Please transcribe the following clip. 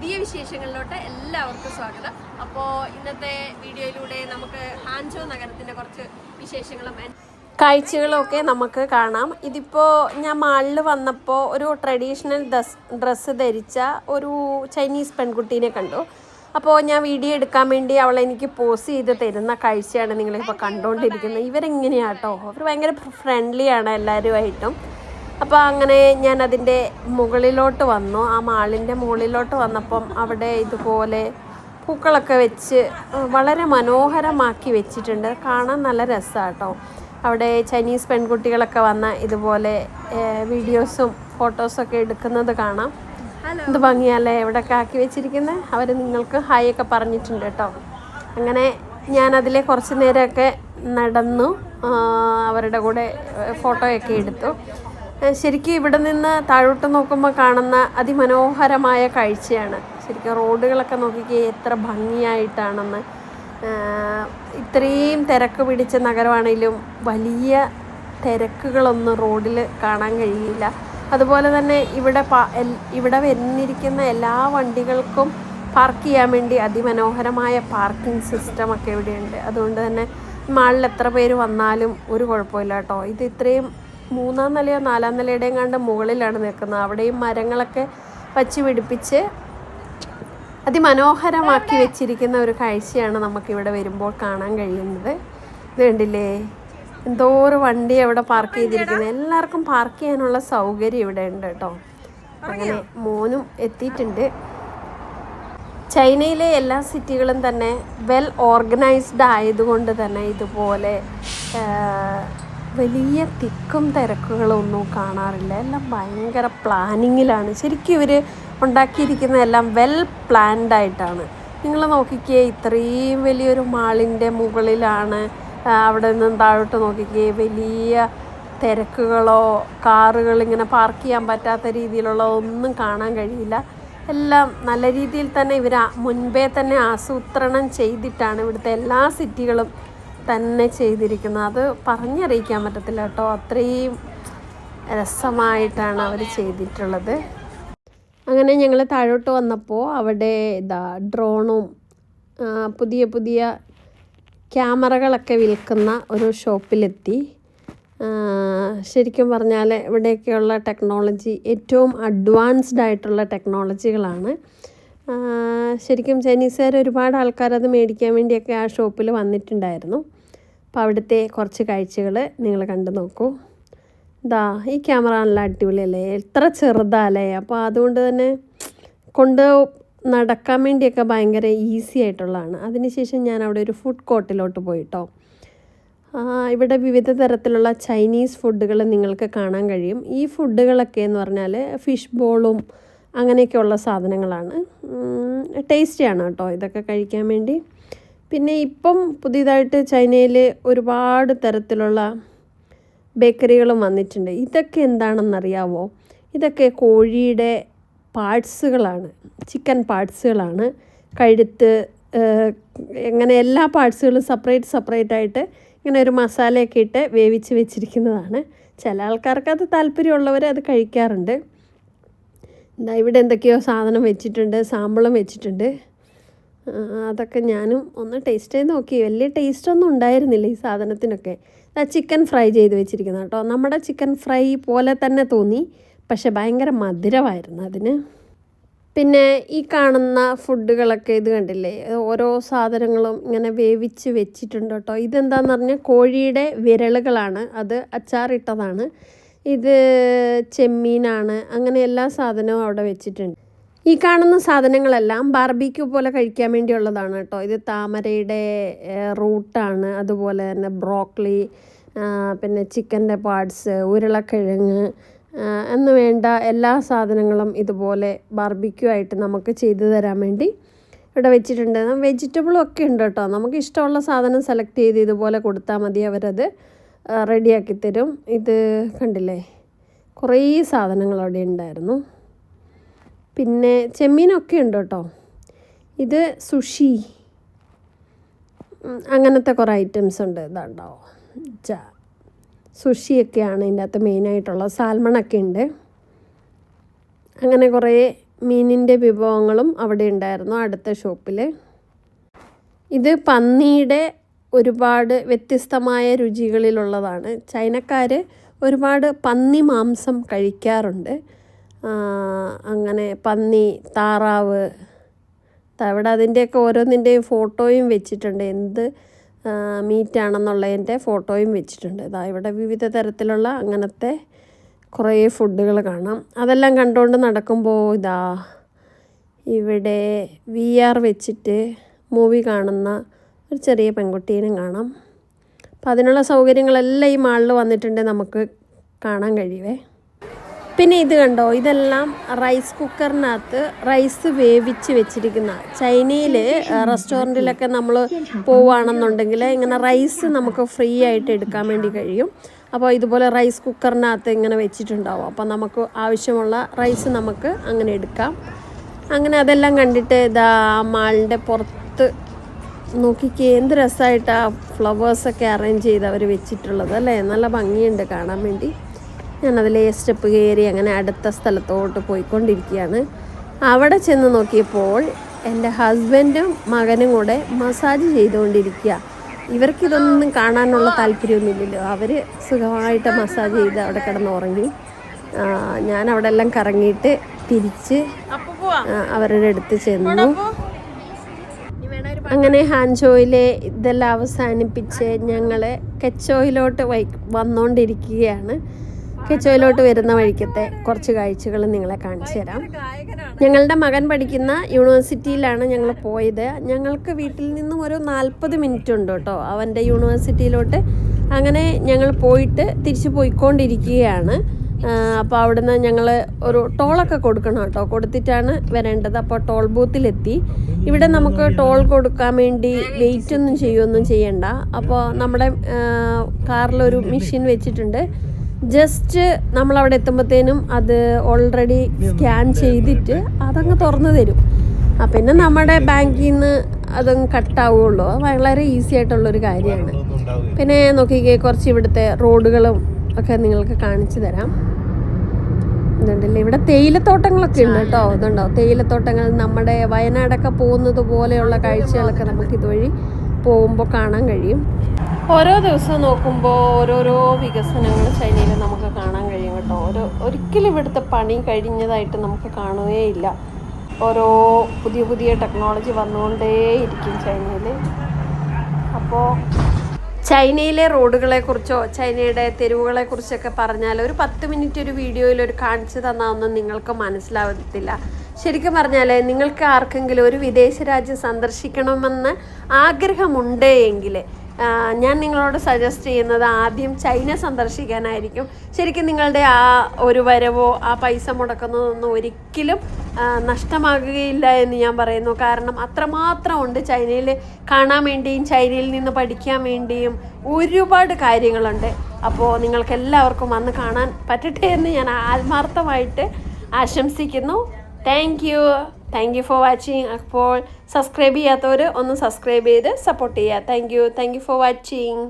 പുതിയ വിശേഷങ്ങളിലോട്ട് എല്ലാവർക്കും സ്വാഗതം. അപ്പോൾ ഇന്നത്തെ വീഡിയോയിലൂടെ നമുക്ക് ഹാൻജോ നഗരത്തിന്റെ കുറച്ച് വിശേഷങ്ങളും കാഴ്ചകളൊക്കെ നമുക്ക് കാണാം. ഇതിപ്പോൾ ഞാൻ മാളിൽ വന്നപ്പോൾ ഒരു ട്രഡീഷണൽ ഡ്രസ് ഡ്രസ്സ് ധരിച്ച ഒരു ചൈനീസ് പെൺകുട്ടീനെ കണ്ടു. അപ്പോൾ ഞാൻ വീഡിയോ എടുക്കാൻ വേണ്ടി അവൾ എനിക്ക് പോസ് ചെയ്ത് തരുന്ന കാഴ്ചയാണ് നിങ്ങളിപ്പോൾ കണ്ടുകൊണ്ടിരിക്കുന്നത് ഇവരെങ്ങനെയാട്ടോ അവർ ഭയങ്കര ഫ്രണ്ട്ലിയാണ് എല്ലാവരുമായിട്ടും അപ്പോൾ അങ്ങനെ ഞാൻ അതിന്റെ മുകളിലോട്ട് വന്നു. ആ മാളിന്റെ മുകളിലോട്ട് വന്നപ്പം അവിടെ ഇതുപോലെ പൂക്കളൊക്കെ വെച്ച് വളരെ മനോഹരമാക്കി വെച്ചിട്ടുണ്ട്. കാണാൻ നല്ല രസമാണ് കേട്ടോ അവിടെ ചൈനീസ് പെൺകുട്ടികളൊക്കെ വന്ന ഇതുപോലെ വീഡിയോസും ഫോട്ടോസൊക്കെ എടുക്കുന്നത് കാണാം. എന്ത് ഭംഗിയല്ലേ എവിടെയൊക്കെ ആക്കി വെച്ചിരിക്കുന്നത് അവർ നിങ്ങൾക്ക് ഹായ് ഒക്കെ പറഞ്ഞിട്ടുണ്ട് കേട്ടോ. അങ്ങനെ ഞാൻ അതിലെ കുറച്ച് നേരമൊക്കെ നടന്നു. അവരുടെ കൂടെ ഫോട്ടോയൊക്കെ എടുത്തു. ശരിക്കും ഇവിടെ നിന്ന് താഴോട്ട് നോക്കുമ്പോൾ കാണുന്ന അതിമനോഹരമായ കാഴ്ചയാണ്. ശരിക്കും റോഡുകളൊക്കെ നോക്കിക്കേ എത്ര ഭംഗിയായിട്ടാണെന്ന്. ഇത്രയും തിരക്ക് പിടിച്ച നഗരമാണെങ്കിലും വലിയ തിരക്കുകളൊന്നും റോഡിൽ കാണാൻ കഴിയില്ല. അതുപോലെ തന്നെ ഇവിടെ ഇവിടെ വരുന്നിരിക്കുന്ന എല്ലാ വണ്ടികൾക്കും പാർക്ക് ചെയ്യാൻ വേണ്ടി അതിമനോഹരമായ പാർക്കിംഗ് സിസ്റ്റമൊക്കെ ഇവിടെയുണ്ട്. അതുകൊണ്ട് തന്നെ മാളിൽ എത്ര പേര് വന്നാലും ഒരു കുഴപ്പമില്ല കേട്ടോ ഇത് ഇത്രയും മൂന്നാം നിലയോ നാലാം നിലയുടെയും കണ്ട് മുകളിലാണ് നിൽക്കുന്നത്. അവിടെയും മരങ്ങളൊക്കെ വച്ച് പിടിപ്പിച്ച് അതിമനോഹരമാക്കി വെച്ചിരിക്കുന്ന ഒരു കാഴ്ചയാണ് നമുക്കിവിടെ വരുമ്പോൾ കാണാൻ കഴിയുന്നത്. ഇത് കണ്ടില്ലേ? എന്തോ ഒരു വണ്ടി അവിടെ പാർക്ക് ചെയ്തിരിക്കുന്നത്. എല്ലാവർക്കും പാർക്ക് ചെയ്യാനുള്ള സൗകര്യം ഇവിടെ ഉണ്ട് കേട്ടോ. അങ്ങനെ മോനും എത്തിയിട്ടുണ്ട്. ചൈനയിലെ എല്ലാ സിറ്റികളും തന്നെ വെൽ ഓർഗനൈസ്ഡ് ആയതുകൊണ്ട് തന്നെ ഇതുപോലെ വലിയ തിക്കും തിരക്കുകളൊന്നും കാണാറില്ല. എല്ലാം ഭയങ്കര പ്ലാനിങ്ങിലാണ്. ശരിക്കും ഇവർ ഉണ്ടാക്കിയിരിക്കുന്നതെല്ലാം വെൽ പ്ലാൻഡ് ആയിട്ടാണ്. നിങ്ങൾ നോക്കിക്കേ ഇത്രയും വലിയൊരു മാളിന്റെ മുകളിലാണ് അവിടെ നിന്ന് താഴോട്ട് നോക്കിക്കേ വലിയ തിരക്കുകളോ കാറുകൾ ഇങ്ങനെ പാർക്ക് ചെയ്യാൻ പറ്റാത്ത രീതിയിലുള്ള ഒന്നും കാണാൻ കഴിയില്ല. എല്ലാം നല്ല രീതിയിൽ തന്നെ ഇവർ മുൻപേ തന്നെ ആസൂത്രണം ചെയ്തിട്ടാണ് ഇവിടുത്തെ എല്ലാ സിറ്റികളും തന്നെ ചെയ്തിരിക്കുന്നത് അത് പറഞ്ഞറിയിക്കാൻ പറ്റത്തില്ല കേട്ടോ. അത്രയും രസമായിട്ടാണ് അവർ ചെയ്തിട്ടുള്ളത്. അങ്ങനെ ഞങ്ങൾ താഴോട്ട് വന്നപ്പോൾ അവിടെ ഇതാ ഡ്രോണും പുതിയ പുതിയ ക്യാമറകളൊക്കെ വിൽക്കുന്ന ഒരു ഷോപ്പിലെത്തി. ശരിക്കും പറഞ്ഞാൽ ഇവിടെയൊക്കെയുള്ള ടെക്നോളജി ഏറ്റവും അഡ്വാൻസ്ഡ് ആയിട്ടുള്ള ടെക്നോളജികളാണ്. ശരിക്കും ചൈനീസുകാർ ഒരുപാട് ആൾക്കാർ അത് മേടിക്കാൻ വേണ്ടിയൊക്കെ ആ ഷോപ്പിൽ വന്നിട്ടുണ്ടായിരുന്നു. അപ്പോൾ അവിടുത്തെ കുറച്ച് കാഴ്ചകൾ നിങ്ങൾ കണ്ടു നോക്കൂ. ഇതാ ഈ ക്യാമറ നല്ല അടിപൊളിയല്ലേ? എത്ര ചെറുതാല്ലേ? അപ്പോൾ അതുകൊണ്ട് തന്നെ കൊണ്ട് നടക്കാൻ വേണ്ടിയൊക്കെ ഭയങ്കര ഈസി ആയിട്ടുള്ളതാണ്. അതിനുശേഷം ഞാൻ അവിടെ ഒരു ഫുഡ് കോർട്ടിലോട്ട് പോയിട്ടോ. ഇവിടെ വിവിധ തരത്തിലുള്ള ചൈനീസ് ഫുഡുകൾ നിങ്ങൾക്ക് കാണാൻ കഴിയും. ഈ ഫുഡുകളൊക്കെ എന്ന് പറഞ്ഞാൽ ഫിഷ് ബോളും അങ്ങനെയൊക്കെയുള്ള സാധനങ്ങളാണ്. ടേസ്റ്റിയാണ് കേട്ടോ ഇതൊക്കെ കഴിക്കാൻ വേണ്ടി. പിന്നെ ഇപ്പം പുതിയതായിട്ട് ചൈനയിൽ ഒരുപാട് തരത്തിലുള്ള ബേക്കറികളും വന്നിട്ടുണ്ട്. ഇതൊക്കെ എന്താണെന്നറിയാവോ? ഇതൊക്കെ കോഴിയുടെ പാർട്സുകളാണ്. ചിക്കൻ പാർട്സുകളാണ്. കഴുത്ത് എങ്ങനെ എല്ലാ പാർട്സുകളും സെപ്പറേറ്റ് സെപ്പറേറ്റ് ആയിട്ട് ഇങ്ങനെ ഒരു മസാലയൊക്കെ ഇട്ട് വേവിച്ച് വെച്ചിരിക്കുന്നതാണ്. ചില ആൾക്കാർക്ക് അത് താല്പര്യമുള്ളവർ അത് കഴിക്കാറുണ്ട്. എന്താ ഇവിടെ എന്തൊക്കെയോ സാധനം വെച്ചിട്ടുണ്ട് സാമ്പിളും വെച്ചിട്ടുണ്ട്. അതൊക്കെ ഞാനും ഒന്ന് ടേസ്റ്റ് ചെയ്ത് നോക്കി. വലിയ ടേസ്റ്റൊന്നും ഉണ്ടായിരുന്നില്ല ഈ സാധനത്തിനൊക്കെ. ചിക്കൻ ഫ്രൈ ചെയ്ത് വെച്ചിരിക്കുന്നത് കേട്ടോ. നമ്മുടെ ചിക്കൻ ഫ്രൈ പോലെ തന്നെ തോന്നി പക്ഷെ ഭയങ്കര മധുരമായിരുന്നു അതിന്. പിന്നെ ഈ കാണുന്ന ഫുഡുകളൊക്കെ ഇത് കണ്ടില്ലേ? ഓരോ സാധനങ്ങളും ഇങ്ങനെ വേവിച്ച് വെച്ചിട്ടുണ്ട് കേട്ടോ. ഇതെന്താണെന്ന് പറഞ്ഞാൽ കോഴിയുടെ വിരലുകളാണ്. അത് അച്ചാറിട്ടതാണ്. ഇത് ചെമ്മീനാണ്. അങ്ങനെ എല്ലാ സാധനവും അവിടെ വെച്ചിട്ടുണ്ട്. ഈ കാണുന്ന സാധനങ്ങളെല്ലാം ബാർബിക്യൂ പോലെ കഴിക്കാൻ വേണ്ടിയുള്ളതാണ് കേട്ടോ. ഇത് താമരയുടെ റൂട്ടാണ്. അതുപോലെ തന്നെ ബ്രോക്ലി പിന്നെ ചിക്കന്റെ പാർട്സ് ഉരുളക്കിഴങ്ങ് എന്ന് വേണ്ട എല്ലാ സാധനങ്ങളും ഇതുപോലെ ബാർബിക്യൂ ആയിട്ട് നമുക്ക് ചെയ്തു തരാൻ വേണ്ടി ഇവിടെ വെച്ചിട്ടുണ്ട്. വെജിറ്റബിളും ഒക്കെ ഉണ്ട് കേട്ടോ. നമുക്ക് ഇഷ്ടമുള്ള സാധനം സെലക്ട് ചെയ്ത് ഇതുപോലെ കൊടുത്താൽ മതി അവരത്. റെഡിയാക്കി തരും. ഇത് കണ്ടില്ലേ? കുറേ സാധനങ്ങൾ അവിടെ ഉണ്ടായിരുന്നു. പിന്നെ ചെമ്മീനൊക്കെ ഉണ്ട് കേട്ടോ. ഇത് സുഷി. അങ്ങനത്തെ കുറേ ഐറ്റംസ് ഉണ്ട്. ഇതാണ്ടോ ച സുഷിയൊക്കെയാണ് ഇതിന്റെ അകത്ത് മെയിനായിട്ടുള്ളത് സാൽമണൊക്കെ ഉണ്ട്. അങ്ങനെ കുറേ മീനിന്റെ വിഭവങ്ങളും അവിടെ ഉണ്ടായിരുന്നു അടുത്ത ഷോപ്പിൽ ഇത് പന്നിയുടെ ഒരുപാട് വ്യത്യസ്തമായ രുചികളിലുള്ളതാണ്. ചൈനക്കാർ ഒരുപാട് പന്നി മാംസം കഴിക്കാറുണ്ട്. അങ്ങനെ പന്നി താറാവ് അവിടെ അതിന്റെയൊക്കെ ഓരോന്നിന്റെയും ഫോട്ടോയും വെച്ചിട്ടുണ്ട്. എന്ത് മീറ്റാണെന്നുള്ളതിന്റെ ഫോട്ടോയും വെച്ചിട്ടുണ്ട്. ഇതാ ഇവിടെ വിവിധ തരത്തിലുള്ള അങ്ങനത്തെ കുറേ ഫുഡുകൾ കാണാം. അതെല്ലാം കണ്ടുകൊണ്ട് നടക്കുമ്പോൾ ഇതാ ഇവിടെ വി ആർ വെച്ചിട്ട് മൂവി കാണുന്ന ഒരു ചെറിയ പെൺകുട്ടീനും കാണാം. അപ്പം അതിനുള്ള സൗകര്യങ്ങളെല്ലാം ഈ മാളിൽ വന്നിട്ടുണ്ട് നമുക്ക് കാണാൻ കഴിയുവേ. പിന്നെ ഇത് കണ്ടോ? ഇതെല്ലാം റൈസ് കുക്കറിനകത്ത് റൈസ് വേവിച്ച് വെച്ചിരിക്കുന്ന ചൈനയിൽ റെസ്റ്റോറന്റിലൊക്കെ നമ്മൾ പോവുകയാണെന്നുണ്ടെങ്കിൽ ഇങ്ങനെ റൈസ് നമുക്ക് ഫ്രീ ആയിട്ട് എടുക്കാൻ വേണ്ടി കഴിയും. അപ്പോൾ ഇതുപോലെ റൈസ് കുക്കറിനകത്ത് ഇങ്ങനെ വെച്ചിട്ടുണ്ടാവും. അപ്പോൾ നമുക്ക് ആവശ്യമുള്ള റൈസ് നമുക്ക് അങ്ങനെ എടുക്കാം. അങ്ങനെ അതെല്ലാം കണ്ടിട്ട് ഇതാ മാളിന്റെ പുറത്ത് നോക്കിക്കേ എന്ത് രസമായിട്ട് ആ ഫ്ലവേഴ്സൊക്കെ അറേഞ്ച് ചെയ്ത് അവർ വെച്ചിട്ടുള്ളത് അല്ലേ? നല്ല ഭംഗിയുണ്ട് കാണാൻ വേണ്ടി. ഞാനതിലെ സ്റ്റെപ്പ് കയറി അങ്ങനെ അടുത്ത സ്ഥലത്തോട്ട് പോയിക്കൊണ്ടിരിക്കുകയാണ്. അവിടെ ചെന്ന് നോക്കിയപ്പോൾ എന്റെ ഹസ്ബൻഡും മകനും കൂടെ മസാജ് ചെയ്തുകൊണ്ടിരിക്കുക. ഇവർക്കിതൊന്നും കാണാനുള്ള താല്പര്യമൊന്നുമില്ലല്ലോ. അവർ സുഖമായിട്ട് മസാജ് ചെയ്ത് അവിടെ കിടന്ന് ഉറങ്ങി ഞാൻ അവിടെ എല്ലാം കറങ്ങിയിട്ട് തിരിച്ച് അവരുടെ അടുത്ത് ചെന്നു. അങ്ങനെ ഹാൻജോയിലെ ഇതെല്ലാം അവസാനിപ്പിച്ച് ഞങ്ങൾ കെച്ചോയിലോട്ട് വൈ വന്നുകൊണ്ടിരിക്കുകയാണ് കെച്ചോയിലോട്ട് വരുന്ന വഴിക്കത്തെ കുറച്ച് കാഴ്ചകൾ നിങ്ങളെ കാണിച്ചു തരാം. ഞങ്ങളുടെ മകൻ പഠിക്കുന്ന യൂണിവേഴ്സിറ്റിയിലാണ് ഞങ്ങൾ പോയത്. ഞങ്ങൾക്ക് വീട്ടിൽ നിന്നും ഒരു നാൽപ്പത് മിനിറ്റ് ഉണ്ട് കേട്ടോ. അവന്റെ യൂണിവേഴ്സിറ്റിയിലോട്ട് അങ്ങനെ ഞങ്ങൾ പോയിട്ട് തിരിച്ചു പോയിക്കൊണ്ടിരിക്കുകയാണ്. അപ്പോൾ അവിടുന്ന് ഞങ്ങൾ ഒരു ടോളൊക്കെ കൊടുക്കണം കേട്ടോ. കൊടുത്തിട്ടാണ് വരേണ്ടത്. അപ്പോൾ ടോൾ ബൂത്തിലെത്തി. ഇവിടെ നമുക്ക് ടോൾ കൊടുക്കാൻ വേണ്ടി വെയിറ്റ് ഒന്നും ചെയ്യുമൊന്നും ചെയ്യണ്ട. അപ്പോൾ നമ്മുടെ കാറിലൊരു മെഷീൻ വെച്ചിട്ടുണ്ട്. ജസ്റ്റ് നമ്മൾ അവിടെ എത്തുമ്പോഴത്തേനും അത് ഓൾറെഡി സ്കാൻ ചെയ്തിട്ട് അതങ്ങ് തുറന്നു തരും. പിന്നെ നമ്മുടെ ബാങ്കിൽ നിന്ന് അതങ്ങ് കട്ടാവുള്ളൂ വളരെ ഈസി ആയിട്ടുള്ളൊരു കാര്യമാണ്. പിന്നെ നോക്കിക്കേ കുറച്ച് ഇവിടുത്തെ റോഡുകളും ഒക്കെ നിങ്ങൾക്ക് കാണിച്ചു തരാം. ഇതുണ്ടല്ലേ? ഇവിടെ തേയിലത്തോട്ടങ്ങളൊക്കെ ഉണ്ട് കേട്ടോ. ഇതുണ്ടോ? തേയിലത്തോട്ടങ്ങൾ നമ്മുടെ വയനാടൊക്കെ പോകുന്നത് പോലെയുള്ള കാഴ്ചകളൊക്കെ നമുക്ക് ഇതുവഴി പോകുമ്പോൾ കാണാൻ കഴിയും. ഓരോ ദിവസം നോക്കുമ്പോൾ ഓരോരോ വികസനങ്ങൾ ചൈനയിൽ നമുക്ക് കാണാൻ കഴിയും കേട്ടോ. ഓരോ ഒരിക്കലും ഇവിടുത്തെ പണി കഴിഞ്ഞതായിട്ട് നമുക്ക് കാണുകയില്ല. ഓരോ പുതിയ പുതിയ ടെക്നോളജി വന്നുകൊണ്ടേയിരിക്കും ചൈനയിൽ. അപ്പോൾ ചൈനയിലെ റോഡുകളെക്കുറിച്ചോ ചൈനയുടെ തെരുവുകളെക്കുറിച്ചൊക്കെ പറഞ്ഞാൽ ഒരു പത്ത് മിനിറ്റ് ഒരു വീഡിയോയിൽ ഒരു കാണിച്ചു തന്നാവൊന്നും നിങ്ങൾക്ക് മനസ്സിലാവത്തില്ല. ശരിക്കും പറഞ്ഞാൽ നിങ്ങൾക്ക് ആർക്കെങ്കിലും ഒരു വിദേശ രാജ്യം സന്ദർശിക്കണമെന്ന് ആഗ്രഹമുണ്ട് എങ്കിൽ ഞാൻ നിങ്ങളോട് സജസ്റ്റ് ചെയ്യുന്നത് ആദ്യം ചൈന സന്ദർശിക്കാനായിരിക്കും. ശരിക്കും നിങ്ങളുടെ ആ ഒരു വരവോ ആ പൈസ മുടക്കുന്നതൊന്നും ഒരിക്കലും നഷ്ടമാകുകയില്ല എന്ന് ഞാൻ പറയുന്നു. കാരണം അത്രമാത്രം ഉണ്ട് ചൈനയിൽ കാണാൻ വേണ്ടിയും ചൈനയിൽ നിന്ന് പഠിക്കാൻ വേണ്ടിയും ഒരുപാട് കാര്യങ്ങളുണ്ട്. അപ്പോൾ നിങ്ങൾക്ക് എല്ലാവർക്കും വന്ന് കാണാൻ പറ്റട്ടെ എന്ന് ഞാൻ ആത്മാർത്ഥമായിട്ട് ആശംസിക്കുന്നു. Thank thank you for watching അപ്പോൾ സബ്സ്ക്രൈബ് ചെയ്യാത്തവർ ഒന്ന് സബ്സ്ക്രൈബ് ചെയ്ത് സപ്പോർട്ട് ചെയ്യുക. Thank you thank you for watching